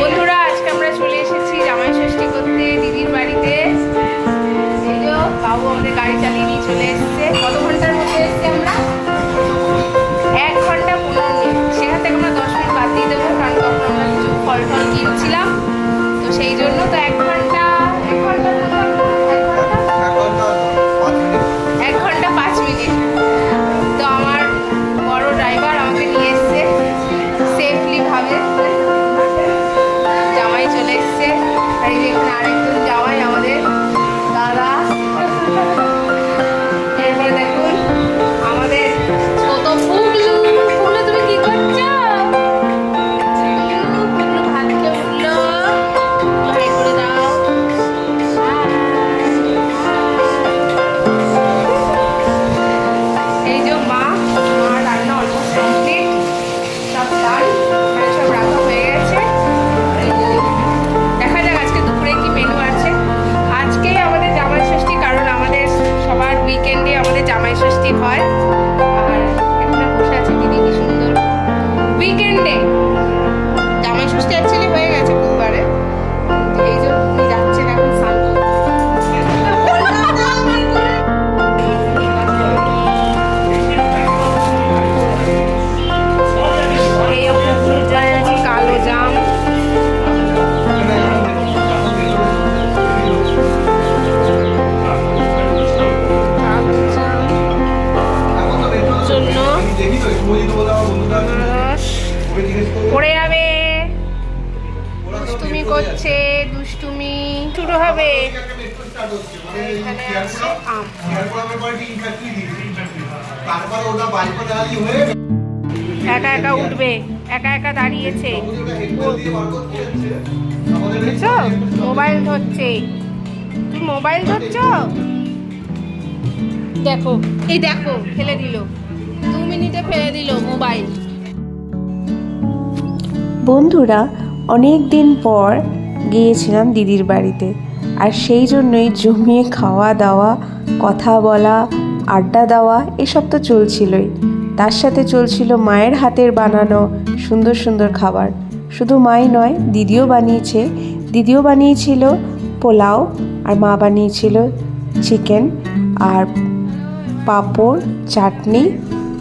বন্ধুরা, আজকে আমরা চলে এসেছি জামাই ষষ্ঠী করতে দিদির বাড়িতে। বাবু আমাদের গাড়ি চালিয়ে নিয়ে চলে এসেছে। কত ঘণ্টার মধ্যে এসেছি আমরা? এক ঘণ্টা পনেরো মিনিট। সেখান থেকে আমরা দশ মিনিট বাদ দিয়ে দেবো, কারণ তখন আমরা কিছু ফল টল কিনছিলাম। তো সেই জন্য তো পড়ে যাবে। দুষ্টুমি করছে, দুষ্টুমি। শুরু হবে। একা একা উঠবে, একা একা দাঁড়িয়েছে। মোবাইল ধরছে। তুই মোবাইল ধরছো? দেখো, এই দেখো, ফেলে দিল। দু মিনিটে ফেলে দিল মোবাইল। বন্ধুরা, অনেক দিন পর গিয়েছিলাম দিদির বাড়িতে আর সেই জন্যই জমিয়ে খাওয়া দাওয়া, কথা বলা, আড্ডা দেওয়া, এসব তো চলছিলই। তার সাথে চলছিল মায়ের হাতের বানানো সুন্দর সুন্দর খাবার। শুধু মাই নয়, দিদিও বানিয়েছে। দিদিও বানিয়েছিল পোলাও আর মা বানিয়েছিল চিকেন আর পাঁপড়, চাটনি,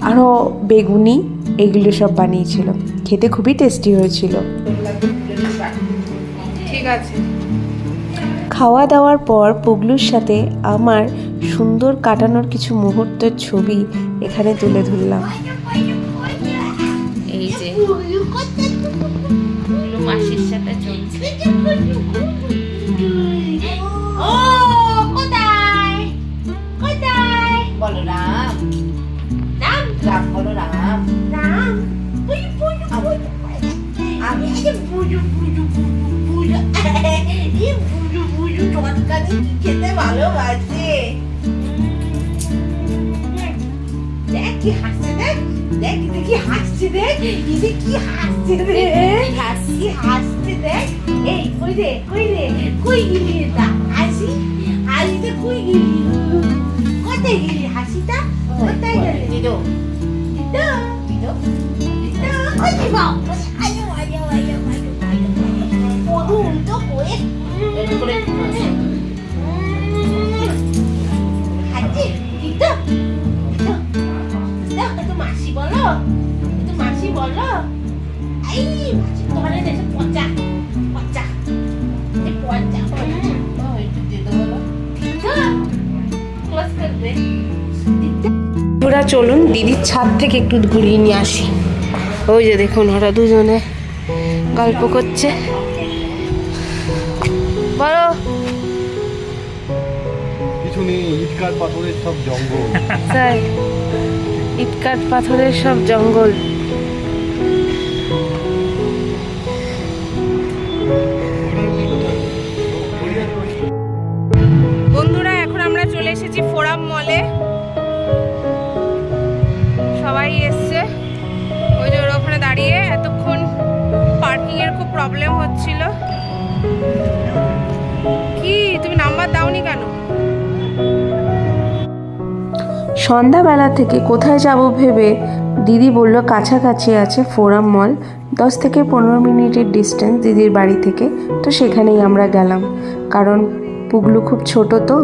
আরও বেগুনি, এগুলো সব বানিয়েছিল। খেতে খুবই টেস্টি হয়েছিল। ঠিক আছে। খাওয়া দাওয়ার পর পুগলুর সাথে আমার সুন্দর কাটানোর কিছু মুহূর্তের ছবি এখানে তুলে ধরলাম। এই যে মাসির সাথে চলছে। কি হাসছে দেখ দেখ এটা কি হাসছে দেখ এটা কি হাসছে রে? হাসি হাসছে? দেখ এই কই রে কই রে? কই গেলি এটা? হাসি? হাসিটা কই গেলি? কোথায় গেলি হাসিটা? কোথায় গেলি? দিদো। দিদো? দিদো। দিদো? কই দিবা আয়ো আয়ো আয়ো আয়ো আয়ো পড়ুন তো কই হাসি বলো? এই পচা পচা। পচা দিদো ওরা চলুন দিদির ছাদ থেকে একটু ঘুরিয়ে নিয়ে আসি। ওই যে দেখুন ওরা দুজনে গল্প করছে। বলো। কিছু নেই ইটকাট পাথরের সব জঙ্গল। ইটকাট পাথরের সব জঙ্গল। সন্ধ্যাবেলা থেকে কোথায় যাব ভেবে দিদি বলল, কাছাকাছি আছে ফোরাম মল। দশ থেকে পনেরো মিনিটের ডিস্টেন্স দিদির বাড়ি থেকে। তো সেখানেই আমরা গেলাম। কারণ পুগলু খুব ছোট তো,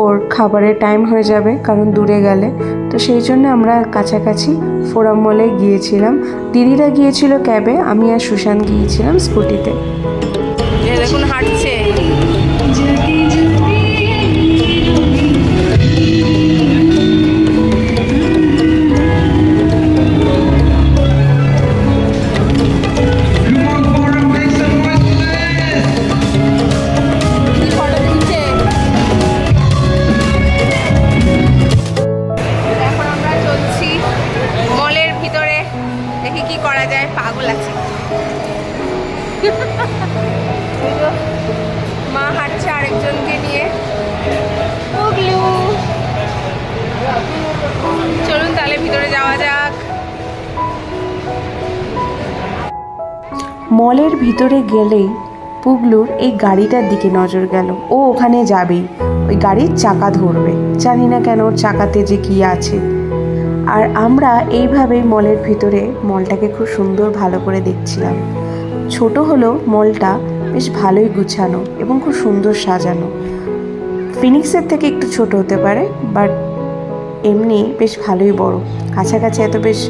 ওর খাবারের টাইম হয়ে যাবে, কারণ দূরে গেলে। তো সেই জন্য আমরা কাছাকাছি ফোরাম মলে গিয়েছিলাম। দিদিরা গিয়েছিল ক্যাবে আমি আর সুশান্ত গিয়েছিলাম স্কুটিতে দেখুন, হাঁটছে। মা হাঁটছে আরেকজনকে নিয়ে। চলুন তাহলে ভিতরে যাওয়া যাক। মলের ভিতরে গেলেই পুগলুর এই গাড়িটার দিকে নজর গেল। ও ওখানে যাবেই। ওই গাড়ির চাকা ধরবে। জানি না কেন ওর চাকাতে যে কি আছে। আর আমরা এইভাবেই মলের ভিতরে মলটাকে খুব সুন্দর ভালো করে দেখছিলাম। ছোট হলেও মলটা বেশ ভালোই গুছানো এবং খুব সুন্দর সাজানো। ফিনিক্সের থেকে একটু ছোট হতে পারে বাট এমনি বেশ ভালোই বড়। কাছাকাছি এত বেশ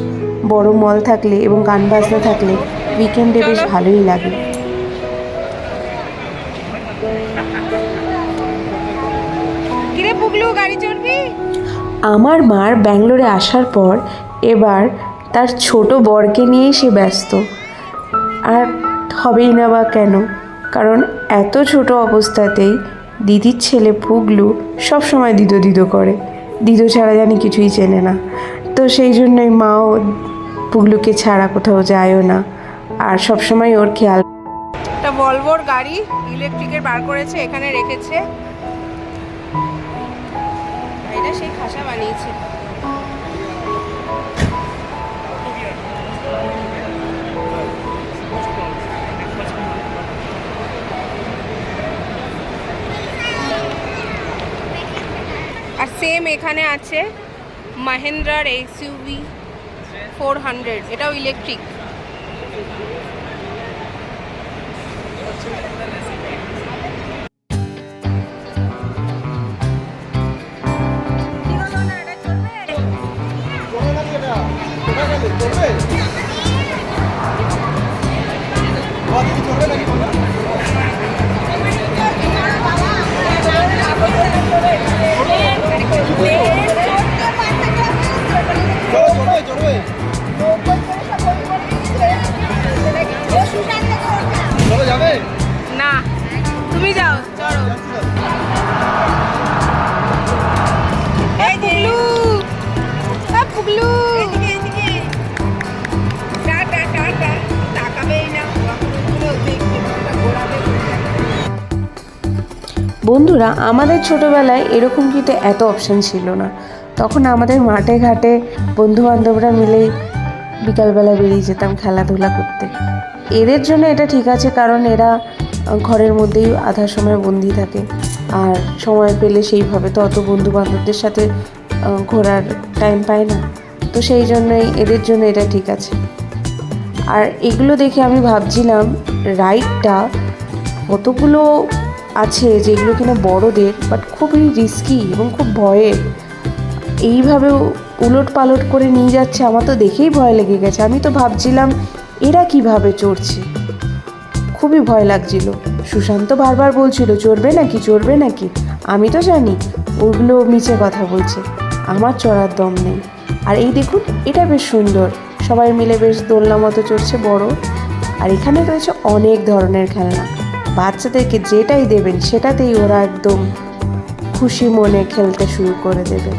বড় মল থাকলে এবং গান বাজনা থাকলে উইকেন্ডে বেশ ভালোই লাগে। গাড়ি চড়বি? আমার মার ব্যাঙ্গালোরে আসার পর এবার তার ছোট বরকে নিয়েই সে ব্যস্ত। আর হবেই না বা কেন? কারণ এত ছোট অবস্থাতেই দিদির ছেলে পুগলু সবসময় দিদো দিদো করে। দিদো ছাড়া জানি কিছুই চেনে না। তো সেই জন্যই মাও পুগলুকে ছাড়া কোথাও যায়ও না। আর সবসময় ওর খেয়াল একটা গাড়ি ইলেকট্রিকের বার করেছে, এখানে রেখেছে। গাড়িটা সেই খাসা বানিয়েছে। আর সেম এখানে আছে মাহেন্দ্রার এক্সইউভি ফোর হান্ড্রেড এটাও ইলেকট্রিক বন্ধুরা, আমাদের ছোটোবেলায় এরকম কিন্তু এত অপশান ছিল না। তখন আমাদের মাঠে ঘাটে বন্ধু বান্ধবরা মিলেই বিকালবেলা বেরিয়ে যেতাম খেলাধুলা করতে। এদের জন্য এটা ঠিক আছে কারণ এরা ঘরের মধ্যেই আধা সময় বন্দি থাকে। আর সময় পেলে সেইভাবে তো অত বন্ধু বান্ধবদের সাথে ঘোরার টাইম পায় না। তো সেই জন্যই এদের জন্য এটা ঠিক আছে। আর এগুলো দেখে আমি ভাবছিলাম রাইডটা কতগুলো আছে যেগুলো কিনা বড়দের বাট খুবই রিস্কি এবং খুব ভয়ের। এইভাবে উলট পালট করে নিয়ে যাচ্ছে, আমার তো দেখেই ভয় লেগে গেছে। আমি তো ভাবছিলাম, এরা কীভাবে চড়ছে? খুবই ভয় লাগছিল। সুশান্ত বারবার বলছিল, চড়বে নাকি চড়বে নাকি? আমি তো জানি, ওগুলো মিছে কথা বলছে। আমার চড়ার দম নেই। আর এই দেখুন, এটা বেশ সুন্দর। সবাই মিলে বেশ দোলনা মতো চড়ছে বড়। আর এখানে রয়েছে অনেক ধরনের খেলনা। বাচ্চাদেরকে যেটাই দেবেন, সেটাতেই ওরা একদম খুশি মনে খেলতে শুরু করে দেবে।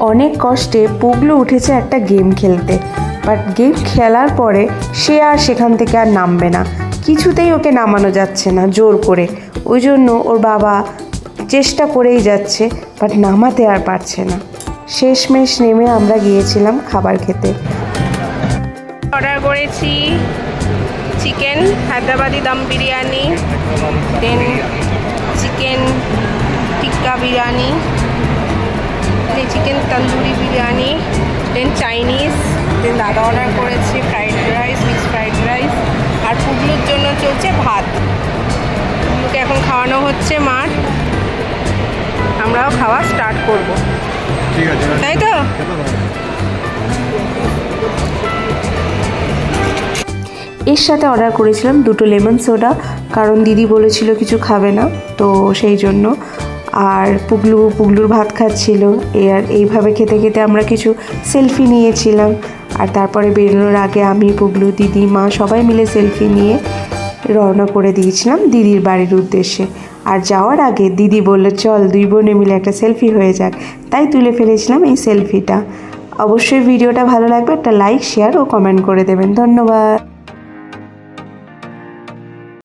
অনেক কষ্টে পুগলু উঠেছে একটা গেম খেলতে বাট গেম খেলার পরে সে আর সেখান থেকে আর নামবে না। কিছুতেই ওকে নামানো যাচ্ছে না জোর করে। ওই জন্য ওর বাবা চেষ্টা করেই যাচ্ছে বাট নামাতে আর পারছে না। শেষমেশ নেমে আমরা গিয়েছিলাম খাবার খেতে। অর্ডার করেছি। Chicken Hyderabadi dum biryani then chicken tikka biryani then chicken tandoori biryani then Chinese then দাদা অর্ডার করেছি fried rice mix fried rice আর পুগলুর জন্য চলছে ভাত। পুগলুকে এখন খাওয়ানো হচ্ছে মার। আমরাও খাওয়া স্টার্ট করব। ঠিক আছে। তাই তো। এর সাথে অর্ডার করেছিলাম দুটো লেমন সোডা কারণ দিদি বলেছিল কিছু খাবে না, তো সেই জন্য। আর পুগলু, পুগলুর ভাত খাচ্ছিল, এ আর এইভাবে খেতে খেতে আমরা কিছু সেলফি নিয়েছিলাম। আর তারপরে বেরোনোর আগে আমি, পুগলু, দিদি, মা সবাই মিলে সেলফি নিয়ে রওনা করে দিয়েছিলাম দিদির বাড়ির উদ্দেশ্যে। আর যাওয়ার আগে দিদি বলল, চল দুই বোনে মিলে একটা সেলফি হয়ে যাক। তাই তুলে ফেলেছিলাম এই সেলফিটা অবশ্যই ভিডিওটা ভালো লাগবে, একটা লাইক শেয়ার ও কমেন্ট করে দেবেন। ধন্যবাদ।